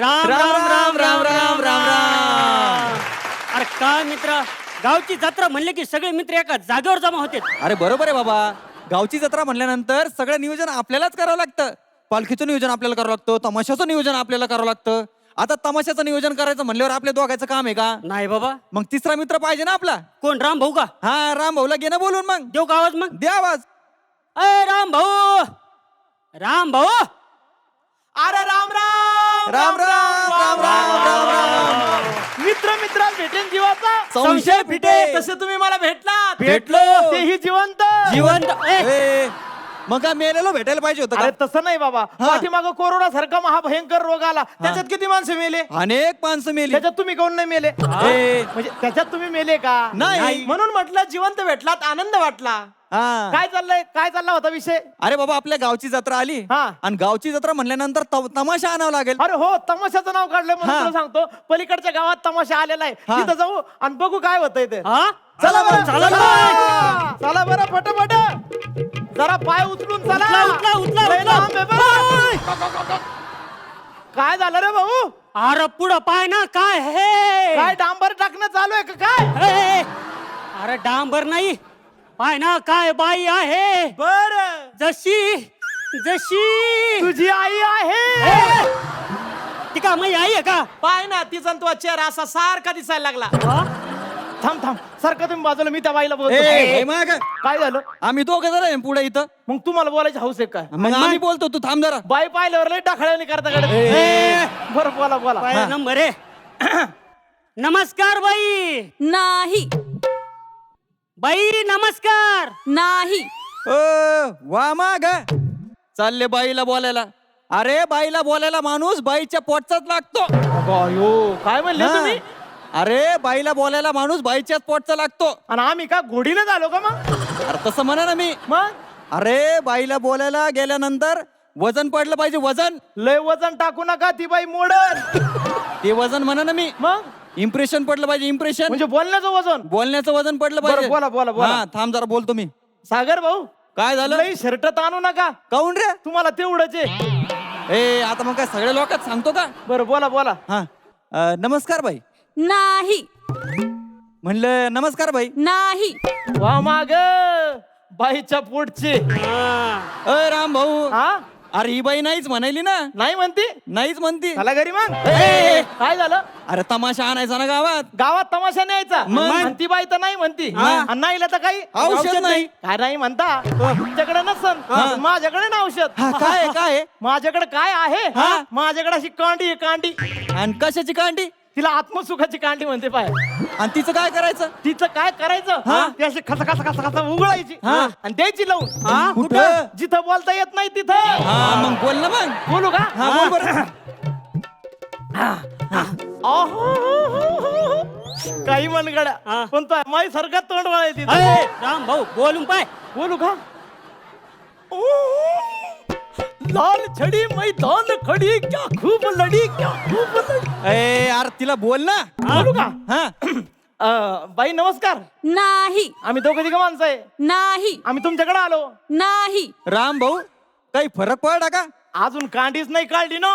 राम राम, राम, राम, राम, राम, राम. अरे काय मित्र? गावची जत्रा म्हणले की सगळे मित्र एका जागेवर जमा होते. अरे बरोबर आहे बाबा. गावची जत्रा म्हणल्यानंतर सगळं नियोजन आपल्यालाच करावं लागतं. पालखीचं नियोजन आपल्याला करावं लागतं तमाशाचं नियोजन आपल्याला करावं लागतं. आता तमाशाचं नियोजन करायचं म्हणल्यावर आपल्या दोघांचं काम आहे का? नाही बाबा. मग तिसरा मित्र पाहिजे ना आपला? कोण राम भाऊ का? हा राम भाऊला घे ना बोलून मग. देऊ का आवाज मग? द्या आवाज. अय राम भाऊ! राम भाऊ! अरे राम राम! राम राम राम राम राम राम. मित्र मित्रात भेटेन जीवाचा. संशय फिटे. तसे तुम्ही मला भेटलात. भेटलो. तेही जिवंत. जिवंत. ए, मग काय मेलेलो भेटायला पाहिजे होतं अरे का? तसं नाही बाबा. हा. पाठीमाग कोरोना सारखा महाभयंकर रोग आला. त्याच्यात किती माणसं मेले? अनेक माणसं मेली. त्याच्यात तुम्ही कोण नाही मेले? ए, म्हणजे त्याच्यात तुम्ही मेले का? नाही. म्हणून म्हटलं जिवंत भेटलात आनंद वाटला. हा. काय चाललंय? काय चालला होता विषय? अरे बाबा आपल्या गावची जत्रा आली. हा. आणि गावची जत्रा म्हणल्यानंतर त- तमाशा आणावं लागेल. अरे हो तमाशाचं नाव काढलंय म्हणून हा. तुला सांगतो. पलीकडच्या गावात तमाशा आलेला आहे. हा. तिथं जाऊ आणि बघू काय होतंय ते. हा? चला बरं चला. चला चला बरं पटापट. जरा पाय उचलून चला. उचला, उचला, उचला, लय उचला. लांब आहे बरं. काय झालं रे भाऊ? अरे पुढं पाय ना काय हे? काय डांबर टाकणं चालू आहे का काय? अरे डांबर नाही. पाय ना काय बाई आहे? बर. जशी जशी. तुझी आई आहे. ती का माझी आई आहे का? पाय ना तिचा आणि तुझा चेहरा असा सारखा दिसायला लागला? थांब थांब. सारखं तुम्ही बाजूला मी त्या बाईला बोलतो. ए, मग. काय झालं? आम्ही दोघं जरा आहे पुढे इथं. मग तुम्हाला बोलायची हौस आहे काय? मग आम्ही बोलतो तू थांब जरा. बाई पाहिल्यावर लय टाकळ्याने करता कडे बरं बोला बोला. पाय नंबर आहे नमस्कार बाई. नाही. बाई नमस्कार! नाही. ओ वा माग. चालले बाईला बोलायला. अरे बाईला बोलायला माणूस बाईच्या पोटचाच लागतो. अयो काय म्हणले हा. तुम्ही? अरे बाईला बोलायला माणूस बाईच्याच पोटचा लागतो. आणि आम्ही का घोडीने झालो का मग? अरे तसं म्हणा ना मी. मग? अरे बाईला बोलायला गेल्यानंतर वजन पडलं पाहिजे वजन. लय वजन टाकू नका ती बाई मोडल ते वजन म्हणा ना मी. मग? इम्प्रेशन पडलं पाहिजे इम्प्रेशन म्हणजे बोलण्याचं वजन. बोलण्याचं वजन पडलं बरं, पाहिजे. बोला, बोला, बोला. हा, थांब जरा बोलतो मी. सागर भाऊ काय झालं? लई शर्ट ताणू नका. काऊन रे? तुम्हाला तेवढंच आहे. ए आता मग काय सगळ्या लोकात सांगतो का? बरं बोला बोला. हा. अ, नमस्कार बाई. नाही. म्हणलं नमस्कार बाई. नाही. वा माग बाईच्या पोटचे. हा. अ राम भाऊ. हा? अरे ही बाई नाहीच म्हणायली ना. नाही म्हणते? नाहीच म्हणती. चला घरी मग? ए, काय झालं? अरे तमाशा आणायचा ना गावात. गावात तमाशा न्यायचा? मग? आणि ती बाई तर नाही म्हणती. आणि नाही तर काही औषध नाही. काय नाही म्हणता? तुमच्याकडे नसन. माझ्याकडे ना औषध. हा काय आहे, काय आहे? माझ्याकडे काय आहे? हा? माझ्याकडे अशी कांडी आहे कांडी. आणि कशाची कांडी? तिला आत्मसुखाची कांडी म्हणते पाय. आणि तिचं काय करायचं? तिचं काय करायचं? हा? ती अशी खसा खसा खसा खसा उघडायची. हा? आणि द्यायची लावून. हा? कुठं? जिथं बोलता येत नाही तिथं. हा मग बोल ना मग. बोलू का? हा बोल बरं. अहो. काही मनगड्या हा. पण तो माई सारखा तोंड वळायची राम भाऊ बोलून पाय. बोलू का? लाल छडी मैदान खडी क्या खूप लढी क्या खूप लढी ए यार तिला बोल ना. बोलू का? हा. अं, बाई नमस्कार. नाही. आम्ही दोघं तिघं माणसं आहे. नाही. आम्ही तुमच्याकडे आलो. नाही. राम भाऊ काही फरक पडला का? अजून कांडीच नाही काढली ना.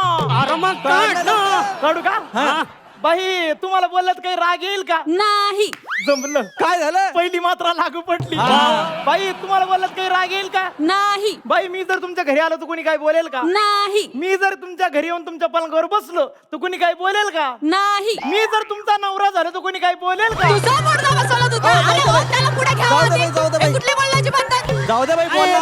काढ ना. काढू का? हा. बाई तुम्हाला बोलल्यात काही राग येईल का? नाही. जमलं. काय झालं? पहिली मात्रा लागू पडली. बाई तुम्हाला बोलल्यात काही राग येईल का? नाही. बाई मी जर तुमच्या घरी आलो तर कोणी काय बोलेल का? नाही. मी जर तुमच्या घरी येऊन तुमच्या पलंगावर बसलो तर कोणी काय बोलेल का? नाही. मी जर तुमचा नवरा झालो तर कोणी काय बोलेल का? तुझा मुडदा बसवला तुझा अरे हो, त्याला पुढे घ्या जाऊ दे आधी. बाई, जाऊ दे बाई. कुठली बोलण्याची पद्धत जाऊ दे बाई बोलला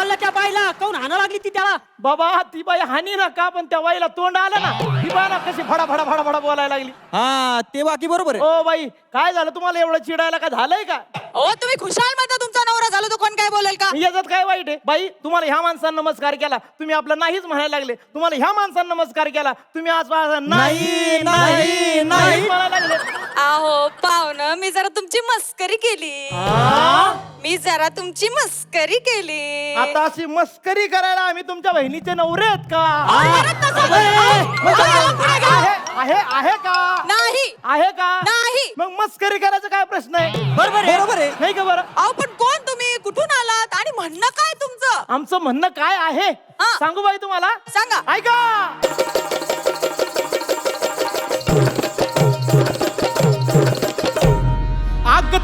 बोलला त्या बाईला? काऊन हाना लागली ती त्याला? बाबा ती बाई हानी ना का पण त्या बाईला तोंड आलं ना ती बाई ना कशी फडा फडा फडा फडा बोलायला लागली. हा ते बाकी बरोबर आहे. ओ बाई काय झालं? तुम्हाला एवढं चिडायला का झालंय का? ओ तुम्ही खुशाल म्हणता तुमचा नवरा झाला तो कोण काय बोलेल का? याच्यात काय वाईट आहे? बाई तुम्हाला ह्या माणसानं नमस्कार केला तुम्ही आपलं नाहीच म्हणायला लागले. तुम्हाला ह्या माणसानं नमस्कार केला तुम्ही आज नाही नाही, नाही, नाही. म्हणायला लागले. अहो पाहुणं मी जरा तुमची मस्करी केली? मी जरा तुमची मस्करी केली. आता अशी मस्करी करायला आम्ही तुमच्या बहिणीचे नवरे आहेत का? परत तसं बोल. अहो, पुढे घ्या. आहे आहे आहे का? नाही. आहे का? नाही. मग मस्करी करायचा काय प्रश्न आहे? बरोबर आहे. बरोबर आहे. नाही का बरं? अहो पण कोण तुम्ही? कुठून आलात? आणि म्हणणं काय तुमचं? आमचं म्हणणं काय आहे? हा. सांगू बाई तुम्हाला? सांगा. ऐका.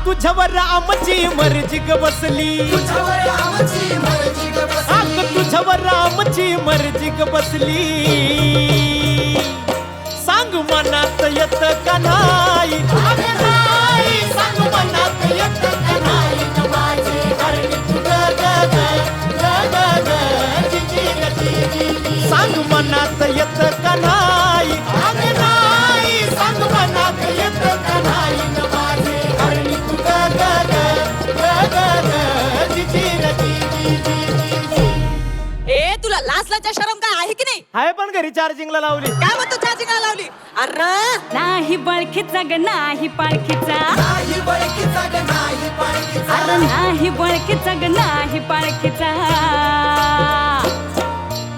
तुझ्यावर आमची मर्जी ग बसली. अग तुझ्यावर आमची मर्जी ग बसली. सांग मनात येत का नाही, सांग मनात येत का नाही. आहे नाही पण घरी चार्जिंगला लावली. काय म्हणतो चार्जिंग लावली? अरे! नाही बळखीचा ग नाही पाळखीचा. अरे नाही बळखीचा ग नाही पाळखीचा.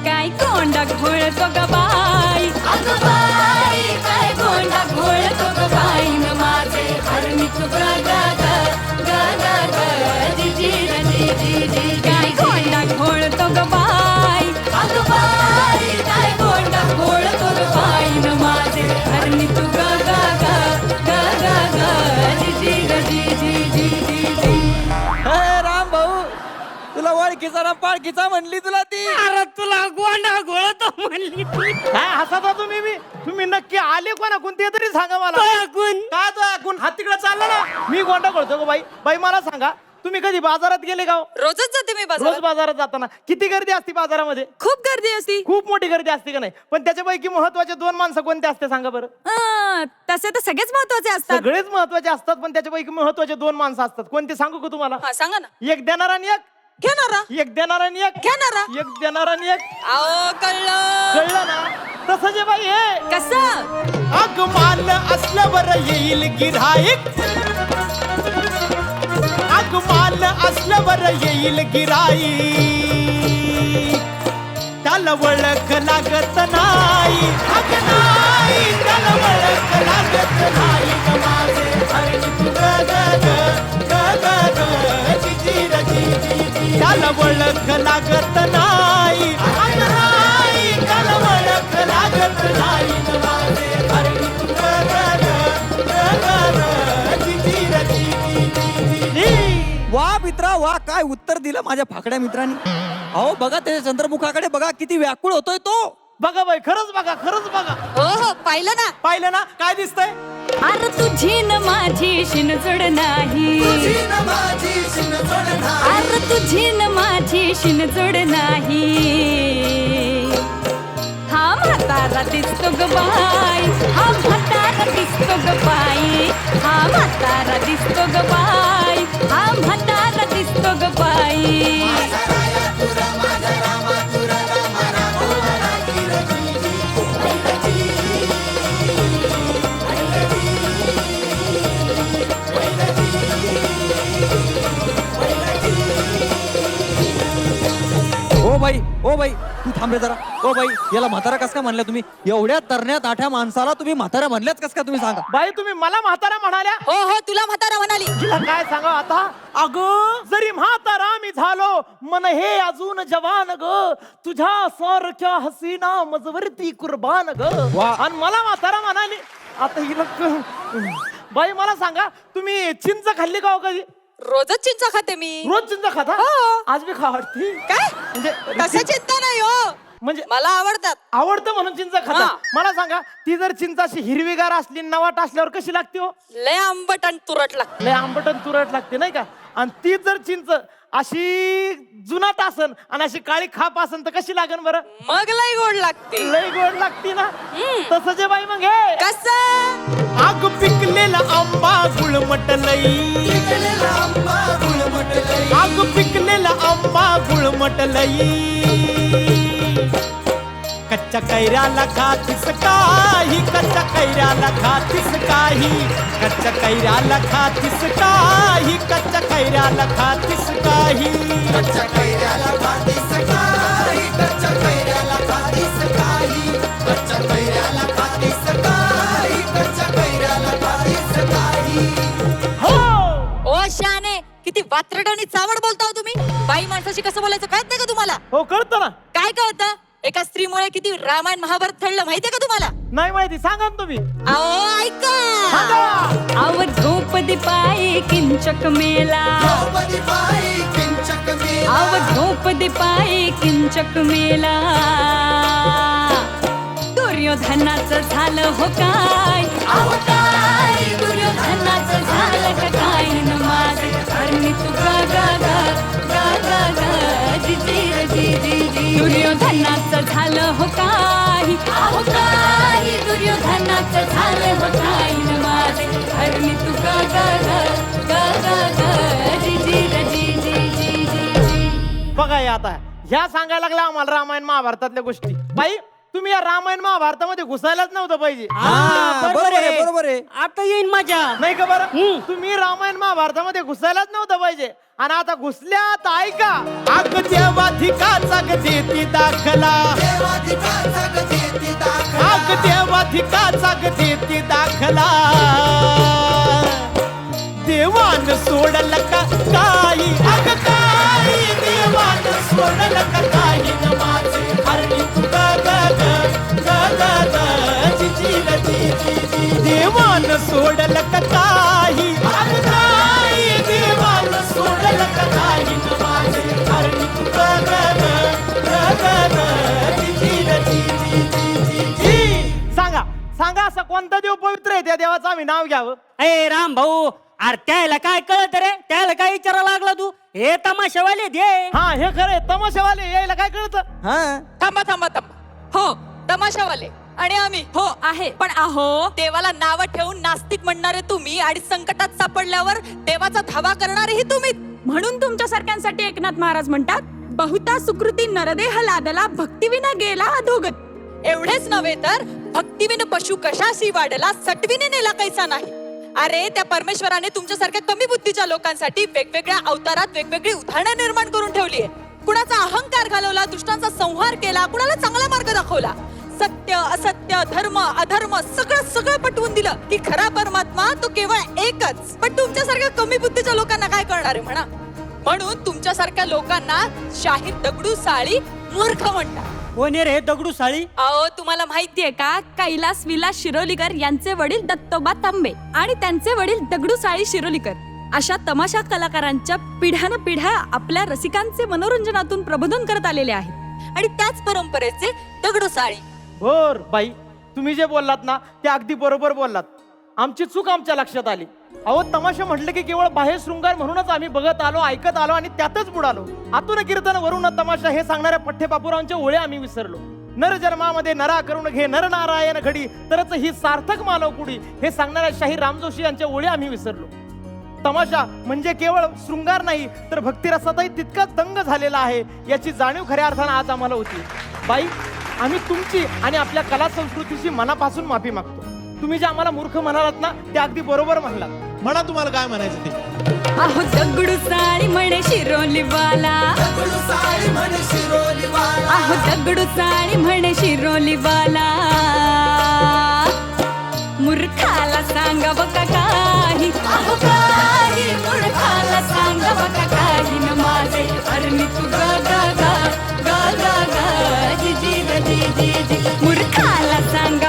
काय कोंडा घोळतो ग बाई? अगं बाई काय कोंडा घोळतो ग पाळखीचा म्हणली तुला ती. अरे तुला गोंडा गोळतो म्हणली ती. काय हसता तुम्ही मी तुम्ही नक्की आले कोणा कोणते तरी सांगा मला. काय गुण? काय तो ऐकून हात तिकडे चालला ना. मी गोंडा गो बाई. बाई मला सांगा तुम्ही कधी बाजारात गेले का हो? रोजच जाते मी रोज बाजारात बाजारात जाताना. किती गर्दी असते बाजारामध्ये? खूप गर्दी असती. खूप मोठी गर्दी असते का नाही? पण त्याच्यापैकी महत्त्वाचे दोन माणसं कोणते असते सांगा बरं? अं, तसे तर सगळेच महत्त्वाचे असतात. सगळेच महत्त्वाचे असतात पण त्याच्यापैकी महत्त्वाचे दोन माणसं असतात. कोणते सांगू का तुम्हाला? हा सांगा ना. एक देणारा आणि एक घेणारा एक देणारा आणि एक. घेणारा एक देणारा आणि एक. अहो कळलं. कळलं ना? तसं जे बाई हे. कसं? अग माल असल्यावर येईल गिराईक अग माल असल्यावर येईल गिराईक त्याला वळख लागत नाही. अग नाही त्याला वळख लागत नाही. ग माझे ग ग ग, ग ग. त्याला ओळख लागत नाही. वा मित्रा वा काय उत्तर दिलं माझ्या फाकड्या मित्रांनी. अहो बघा त्याच्या चंद्रमुखाकडे बघा किती व्याकुळ होतोय तो. बघा बाई खरंच बघा खरंच बघा. हो हो पाहिलं ना? पाहिलं ना? काय दिसतंय? अरे तुझी न माझी शिनजोड नाही. अरे तुझी न माझी शिनजोड नाही. हा म्हातारा दिसतो ग बाई. हा म्हातारा दिसतो ग बाई. हा म्हातारा दिसतो ग बाई. हा म्हातारा दिसतो ग बाई. ओ बाई तू थांब रे जरा. ओ बाई याला म्हातारा कस काय म्हणल्या तुम्ही? एवढ्या तरण्यात आठ्या माणसाला तुम्ही म्हातारा म्हणल्यात कस काय तुम्ही सांगा? बाई तुम्ही मला म्हातारा म्हणाल्या? हो हो तुला म्हातारा म्हणाली. तिला काय सांगा आता? अग. जरी म्हातारा मी झालो मन हे अजून जवान ग. तुझ्या सारख्या हसीना मजवरती कुर्बान ग. वा. आणि मला म्हातारा म्हणाली. आता हिला क- बाई मला सांगा तुम्ही चिंच खाल्ली का हो कधी? रोजच चिंचा खाते मी. रोज चिंच खाता? हो. आज मी खा वाटती काय? म्हणजे तसं चिंता नाही हो. म्हणजे मला आवडतात. आवडतं म्हणून चिंच खाता. मला सांगा ती जर चिंच अशी हिरवीगार असली नवाट असल्यावर कशी लागते हो? लय आंबट आणि तुरट लागत. लय आंबट आणि तुरट लागते नाही का? आणि ती जर चिंच अशी जुनाट असन आणि अशी काळी खाप असन तर कशी लागन बरं? मग लय गोड लागते. लय गोड लागते ना? तसं जे बाई मग हे. कस? आग पिकलेला आंबा गुळमटलई आग पिकलेला आंबा गुळमटलई कच्च्या कैऱ्याला खातीस काही कच्च्या कैऱ्याला खातीस काही. कच्च्या कैऱ्याला खातीस काही. कच्च्या कैऱ्याला खातीस काही. कच्च्या कैऱ्याला खातीस काही. कच्च्या कैऱ्याला खातीस काही. कच्च्या कैऱ्याला खातीस काही. कच्च्या कैऱ्याला खातीस काही. हो! ओ शाने किती वात्रट आणि चावड बोलता हो तुम्ही. बाई माणसाशी कसं बोलायचं कळत नाही का तुम्हाला? हो कळतं ना. काय कळतं? एका स्त्रीमुळे किती रामायण महाभारत ठरलं माहितीये का तुम्हाला? नाही माहिती सांगा ना तुम्ही. अहो ऐका. आव द्रौपदी पायी किंचक मेला. आव द्रौपदी पायी किंचक मेला. दुर्योधनाचं झालं हो काय? दुर्योधनाचं झालं का काय? न माझे हरणी तू गा गा गा गा गा गा जी जी रे जी जी जी दुर्योधनाचं झालं हो काही. अहो काय दुर्योधनाचं झालं हो न माझे हरणी तू बघा हे आता. ह्या सांगायला लागल्या आम्हाला रामायण महाभारतातल्या गोष्टी. बाई तुम्ही या रामायण महाभारतामध्ये घुसायलाच नव्हतं पाहिजे. हा, बरोबर आहे बरोबर आहे. आता येईन मजा. नाही का बरं. तुम्ही रामायण महाभारतामध्ये घुसायलाच नव्हतं पाहिजे. आणि आता घुसल्यात ऐका. आग धिकाचा गती दाखला. आग जेव्हा धिकाचा गती दाखला. देवान सोडल का काही? अग काही? देवान सोडल का काही? न हरणी तू ग ग ग देवान सोडल का काही? पवित्र आहे त्या देवाचं आम्ही नाव घ्यावं. ए राम भाऊ अरे त्याला काय कळत रे? त्याला काय विचारा लागला तू? हे तमाशावाले दे. हा हे खरंय तमाशावाले यायला काय कळतं? हा? थांबा थांबा थांबा. हो तमाशावाले. आणि आम्ही. हो आहे. पण आहो देवाला नाव ठेवून नास्तिक म्हणणारे तुम्ही आणि संकटात सापडल्यावर देवाचा धावा करणारेही तुम्ही. म्हणून तुमच्या सारख्यांसाठी एकनाथ महाराज म्हणतात बहुता सुकृती नरदेह लादला भक्तिविना गेला अधोगत. एवढेच नव्हे तर भक्तिविन पशु कशाशी वाढला सटविने नेला कैसा नाही. अरे त्या परमेश्वराने तुमच्यासारख्या कमी बुद्धीच्या लोकांसाठी वेगवेगळ्या अवतारात वेगवेगळी उदाहरणं निर्माण करून ठेवली आहे. कुणाचा अहंकार घालवला दुष्टांचा संहार केला कुणाला चांगला मार्ग दाखवला? सत्य असत्य धर्म अधर्म सगळं सगळं पटवून दिलं की खरा परमात्मा तो केवळ एकच. पण तुमच्यासारख्या कमी बुद्धीच्या लोकांना काय करणार आहे म्हणा? म्हणून तुमच्यासारख्या लोकांना शाहीर दगडू साळी मूर्ख म्हणतात. आहे रे दगडू साळी? अहो तुम्हाला माहितीये का? कैलास विलास शिरोलीकर यांचे वडील दत्तोबा तांबे आणि त्यांचे वडील दगडू साळी शिरोलीकर. अशा तमाशा कलाकारांच्या पिढ्यान पिढ्या आपल्या रसिकांचे मनोरंजनातून प्रबोधन करत आलेले आहेत. आणि त्याच परंपरेचे दगडू साळी. होर बाई तुम्ही जे बोललात ना ते अगदी बरोबर बोललात. आमची चूक आमच्या लक्षात आली. अहो तमाशा म्हटलं की केवळ बाह्य शृंगार म्हणूनच आम्ही बघत आलो ऐकत आलो आणि त्यातच बुडालो. आतून कीर्तन वरून तमाशा हे सांगणाऱ्या पठ्ठे बापूरावांच्या ओळे आम्ही विसरलो. नर जन्मामध्ये नरा करून घे नर नारायण घडी तरच ही सार्थक मानव कुडी हे सांगणाऱ्या शाहीर राम जोशी यांच्या ओळे आम्ही विसरलो. तमाशा म्हणजे केवळ शृंगार नाही तर भक्तिरसातही तितकाच दंग झालेला आहे याची जाणीव खऱ्या अर्थानं आज आम्हाला होती. बाई आम्ही तुमची आणि आपल्या कला संस्कृतीची मनापासून माफी मागतो. तुम्ही जे आम्हाला मूर्ख म्हणालात ना ते अगदी बरोबर म्हणलात. म्हणा तुम्हाला काय म्हणायचं ते. अहो दगडू साळी म्हणे शिरोलीवाला. अहो दगडू साळी म्हणे शिरोलीवाला. मूर्खाला सांगाव का काही? अहो काही मूर्खाला सांगाव का काही? न माझे अरणी तू ग ग ग ग ग ग जी जी ग जी जी जी. मूर्खाला सांगाव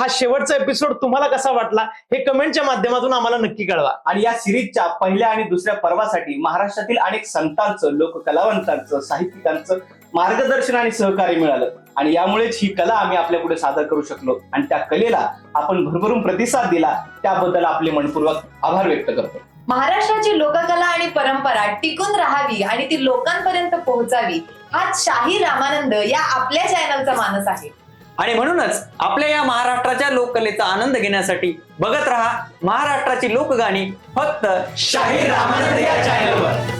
हा शेवटचा एपिसोड तुम्हाला कसा वाटला हे कमेंटच्या माध्यमातून आम्हाला नक्की कळवा. आणि या सिरीजच्या पहिल्या आणि दुसऱ्या पर्वासाठी महाराष्ट्रातील अनेक संतांचं लोककलावंतांचं साहित्यिकांचं मार्गदर्शन आणि सहकार्य मिळालं. आणि यामुळेच ही कला आम्ही आपल्या पुढे सादर करू शकलो. आणि त्या कलेला आपण भरभरून प्रतिसाद दिला त्याबद्दल आपले मनपूर्वक आभार व्यक्त करतो. महाराष्ट्राची लोककला आणि परंपरा टिकून राहावी आणि ती लोकांपर्यंत पोहोचावी हाच शाही रामानंद या आपल्या चॅनलचा मानस आहे. आणि म्हणूनच आपल्या या महाराष्ट्राच्या लोककलेचा आनंद घेण्यासाठी बघत रहा महाराष्ट्राची लोकगाणी फक्त शाहीर रामानंद या चॅनलवर